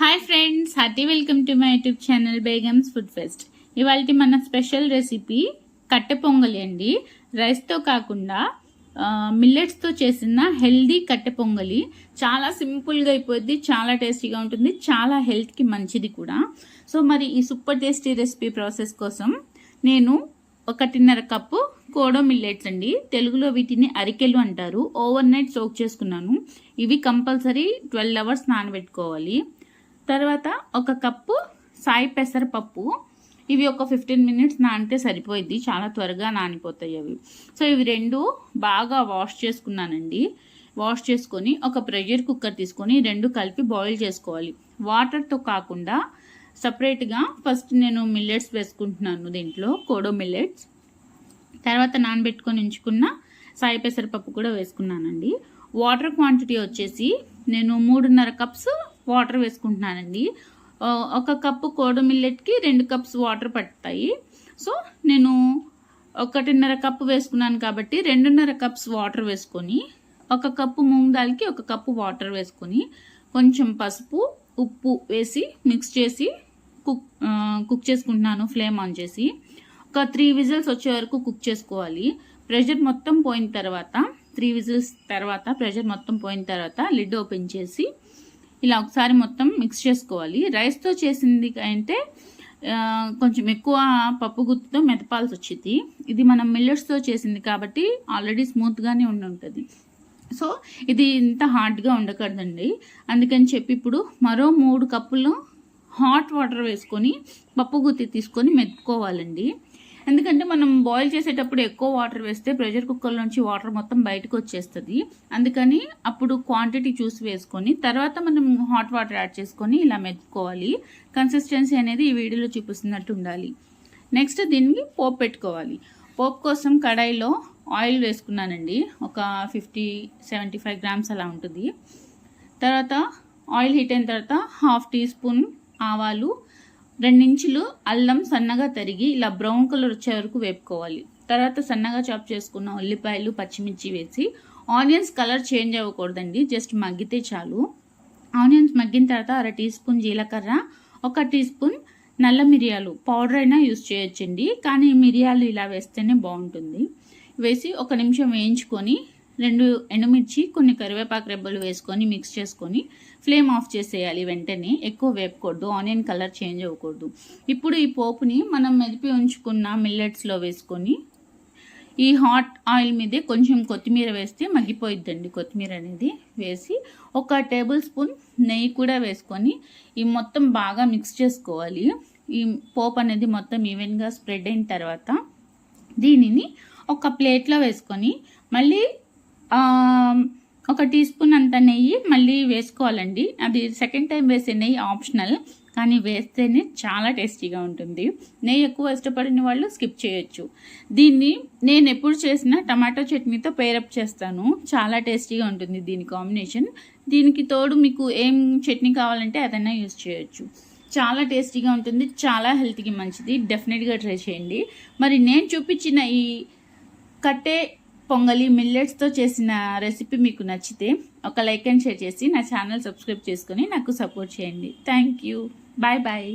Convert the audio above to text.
Hi friends happy welcome to my YouTube channel Begum's food fest ఇవాళ మన special recipe కట్టె పొంగలి అండి. రైస్తో కాకుండా మిల్లెట్స్తో చేసిన హెల్దీ కట్టె పొంగలి. చాలా సింపుల్గా అయిపోద్ది చాలా టేస్టీగా ఉంటుంది చాలా హెల్త్కి మంచిది కూడా. సో మరి ఈ సూపర్ టేస్టీ రెసిపీ ప్రాసెస్ కోసం నేను ఒకటిన్నర కప్పు కోడో మిల్లెట్స్ అండి. తెలుగులో వీటిని అరికెలు అంటారు. ఓవర్ నైట్ సోక్ చేసుకున్నాను. ఇవి కంపల్సరీ ట్వెల్వ్ అవర్స్ నానబెట్టుకోవాలి. తర్వాత ఒక కప్పు సాయి పెసరపప్పు. ఇవి ఒక ఫిఫ్టీన్ మినిట్స్ నానితే సరిపోయిద్ది. చాలా త్వరగా నానిపోతాయి అవి. సో ఇవి రెండు బాగా వాష్ చేసుకున్నానండి. వాష్ చేసుకొని ఒక ప్రెషర్ కుక్కర్ తీసుకొని రెండు కలిపి బాయిల్ చేసుకోవాలి. వాటర్తో కాకుండా సపరేట్గా ఫస్ట్ నేను మిల్లెట్స్ వేసుకుంటున్నాను దీంట్లో కోడో మిల్లెట్స్ తర్వాత నానబెట్టుకొని ఉంచుకున్న సాయి పెసరపప్పు కూడా వేసుకున్నానండి. వాటర్ క్వాంటిటీ వచ్చేసి నేను మూడున్నర కప్స్ వాటర్ వేసుకుంటున్నానండి. ఒక కప్పు కోడ మిల్లెట్కి రెండు కప్స్ వాటర్ పడతాయి. సో నేను ఒకటిన్నర కప్పు వేసుకున్నాను కాబట్టి రెండున్నర కప్స్ వాటర్ వేసుకొని ఒక కప్పు మూంగ్ దాల్కి ఒక కప్పు వాటర్ వేసుకొని కొంచెం పసుపు ఉప్పు వేసి మిక్స్ చేసి కుక్ కుక్ చేసుకుంటున్నాను ఫ్లేమ్ ఆన్ చేసి. ఒక త్రీ విజిల్స్ వచ్చే వరకు కుక్ చేసుకోవాలి. ప్రెషర్ మొత్తం పోయిన తర్వాత త్రీ విజిల్స్ తర్వాత ప్రెషర్ మొత్తం పోయిన తర్వాత లిడ్ ఓపెన్ చేసి ఇలా ఒకసారి మొత్తం మిక్స్ చేసుకోవాలి. రైస్తో చేసింది అంటే కొంచెం ఎక్కువ పప్పు గుత్తుతో మెతపాల్సి వచ్చింది. ఇది మనం మిల్లెట్స్తో చేసింది కాబట్టి ఆల్రెడీ స్మూత్గానే ఉండి ఉంటుంది. సో ఇది ఇంత హార్డ్గా ఉండకూడదండి. అందుకని చెప్పి ఇప్పుడు మరో మూడు కప్పులు హాట్ వాటర్ వేసుకొని పప్పు గుత్తి తీసుకొని మెత్తుకోవాలండి ఎందుకంటే మనం బాయిల్ చేసేటప్పుడు ఎక్కువ వాటర్ వేస్తే ప్రెషర్ కుక్కర్ నుంచి వాటర్ మొత్తం బయటకు వచ్చేస్తుంది. అందుకని అప్పుడు క్వాంటిటీ చూసి వేసుకొని తర్వాత మనం హాట్ వాటర్ యాడ్ చేసుకొని ఇలా మెత్తుకోవాలి కన్సిస్టెన్సీ అనేది ఈ వీడియోలో చూపిస్తున్నట్టు ఉండాలి. నెక్స్ట్ దీన్ని పోపు పెట్టుకోవాలి. పోపు కోసం కడాయిలో ఆయిల్ వేసుకున్నానండి. ఒక ఫిఫ్టీ సెవెంటీ ఫైవ్ గ్రామ్స్ అలా ఉంటుంది. తర్వాత ఆయిల్ హీట్ అయిన తర్వాత హాఫ్ టీ స్పూన్ ఆవాలు రెండించులు అల్లం సన్నగా తరిగి ఇలా బ్రౌన్ కలర్ వచ్చే వరకు వేపుకోవాలి. తర్వాత సన్నగా చాప్ చేసుకున్న ఉల్లిపాయలు పచ్చిమిర్చి వేసి ఆనియన్స్ కలర్ చేంజ్ అవ్వకూడదండి జస్ట్ మగ్గితే చాలు. ఆనియన్స్ మగ్గిన తర్వాత అర టీ స్పూన్ జీలకర్ర ఒక టీ స్పూన్ నల్ల మిరియాలు. పౌడర్ అయినా యూస్ చేయొచ్చండి కానీ మిరియాలు ఇలా వేస్తేనే బాగుంటుంది. వేసి ఒక నిమిషం వేయించుకొని రెండు ఎండుమిర్చి కొన్ని కరివేపాకు రెబ్బలు వేసుకొని మిక్స్ చేసుకొని ఫ్లేమ్ ఆఫ్ చేసేయాలి వెంటనే. ఎక్కువ వేపకూడదు. ఆనియన్ కలర్ చేంజ్ అవ్వకూడదు. ఇప్పుడు ఈ పోపుని మనం మెదిపి ఉంచుకున్న మిల్లెట్స్లో వేసుకొని ఈ హాట్ ఆయిల్ మీదే కొంచెం కొత్తిమీర వేస్తే మగ్గిపోయిద్దండి కొత్తిమీర అనేది. వేసి ఒక టేబుల్ స్పూన్ నెయ్యి కూడా వేసుకొని ఈ మొత్తం బాగా మిక్స్ చేసుకోవాలి. ఈ పోపు అనేది మొత్తం ఈవెన్గా స్ప్రెడ్ అయిన తర్వాత దీనిని ఒక ప్లేట్లో వేసుకొని మళ్ళీ ఒక టీ స్పూన్ అంత నెయ్యి మళ్ళీ వేసుకోవాలండి. అది సెకండ్ టైం వేసే నెయ్యి ఆప్షనల్ కానీ వేస్తేనే చాలా టేస్టీగా ఉంటుంది. నెయ్యి ఎక్కువ ఇష్టపడిన వాళ్ళు స్కిప్ చేయొచ్చు. దీన్ని నేను ఎప్పుడు చేసిన టమాటో చట్నీతో పేరప్ చేస్తాను. చాలా టేస్టీగా ఉంటుంది దీని కాంబినేషన్ దీనికి తోడు మీకు ఏం చట్నీ కావాలంటే అదైనా యూస్ చేయొచ్చు. చాలా టేస్టీగా ఉంటుంది చాలా హెల్త్కి మంచిది. డెఫినెట్గా ట్రై చేయండి. మరి నేను చూపించిన ఈ కట్టే పొంగలి మిల్లెట్స్తో చేసిన రెసిపీ మీకు నచ్చితే ఒక లైక్ అండ్ షేర్ చేసి నా ఛానల్ సబ్స్క్రైబ్ చేసుకొని నాకు సపోర్ట్ చేయండి. Thank you bye bye